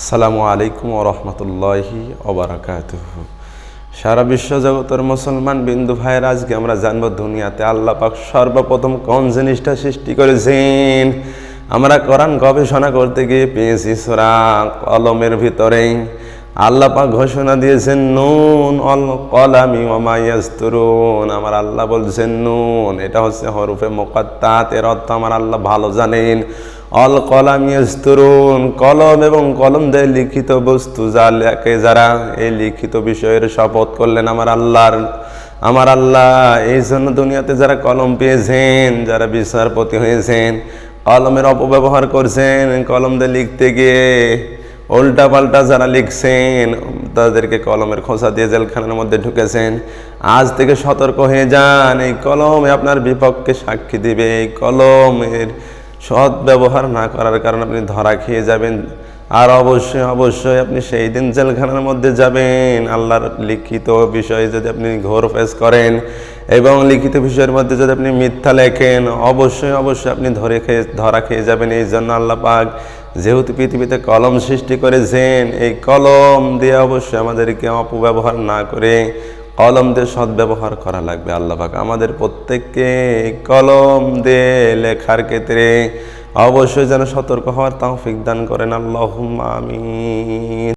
আসসালামু আলাইকুম রহমতুল্লাহি ওবরাকাত সারা বিশ্ব জগতের মুসলমান বিন্দু ভাইয়ের, আজকে আমরা জানব দুনিয়াতে আল্লাহ পাক সর্বপ্রথম কোন জিনিসটা সৃষ্টি করেছেন? আমরা কোরআন গবেষণা করতে গিয়ে পেয়েছি সোরা কলমের ভিতরে আল্লাহ পাক ঘোষণা দিয়েছেন, নুন অল কলামি ওমাইয়াস্তরুন আমার আল্লাহ বলছেন, নুন, এটা হচ্ছে হরফে মোকাত্তাত এর অর্থ আমার আল্লাহ ভালো জানেন। অল কলাম ইয়াস্তরুন, কলম এবং কলম দিয়ে লিখিত বস্তু, যা লেখে যারা এই লিখিত বিষয়ের শপথ করলেন আমার আল্লাহর, আমার আল্লাহ। এই জন্য দুনিয়াতে যারা কলম পেয়েছেন, যারা বিচারপতি হয়েছেন, কলমের অপব্যবহার করছেন, কলম দিয়ে লিখতে গিয়ে উল্টা পাল্টা যারা লিখছেন, তাদেরকে কলমের খোঁচা দিয়ে জেলখানার মধ্যে ঢুকেছেন। আজ থেকে সতর্ক হয়ে যান, এই কলমে আপনার বিপক্ষে সাক্ষী দিবে, এই কলমের সৎ ব্যবহার না করার কারণে আপনি ধরা খেয়ে যাবেন। আর অবশ্যই অবশ্যই আপনি সেই দিন জেলখানার মধ্যে যাবেন। আল্লাহর লিখিত বিষয়ে যদি আপনি ঘোর ফেস করেন এবং লিখিত বিষয়ের মধ্যে যদি আপনি মিথ্যা লেখেন, অবশ্যই অবশ্যই আপনি ধরে খেয়ে, ধরা খেয়ে যাবেন। এই জন্য আল্লাহ পাক যেহেতু পৃথিবীতে কলম সৃষ্টি করেছেন, এই কলম দিয়ে অবশ্যই আমাদেরকে অপব্যবহার না করে কলম দিয়ে সদ্ব্যবহার করা লাগবে আল্লাহাক আমাদের প্রত্যেককে কলম দিয়ে লেখার ক্ষেত্রে। অবশ্যই যেন সতর্ক হওয়ার তাও দান করেন। আল্লাহ আমিন।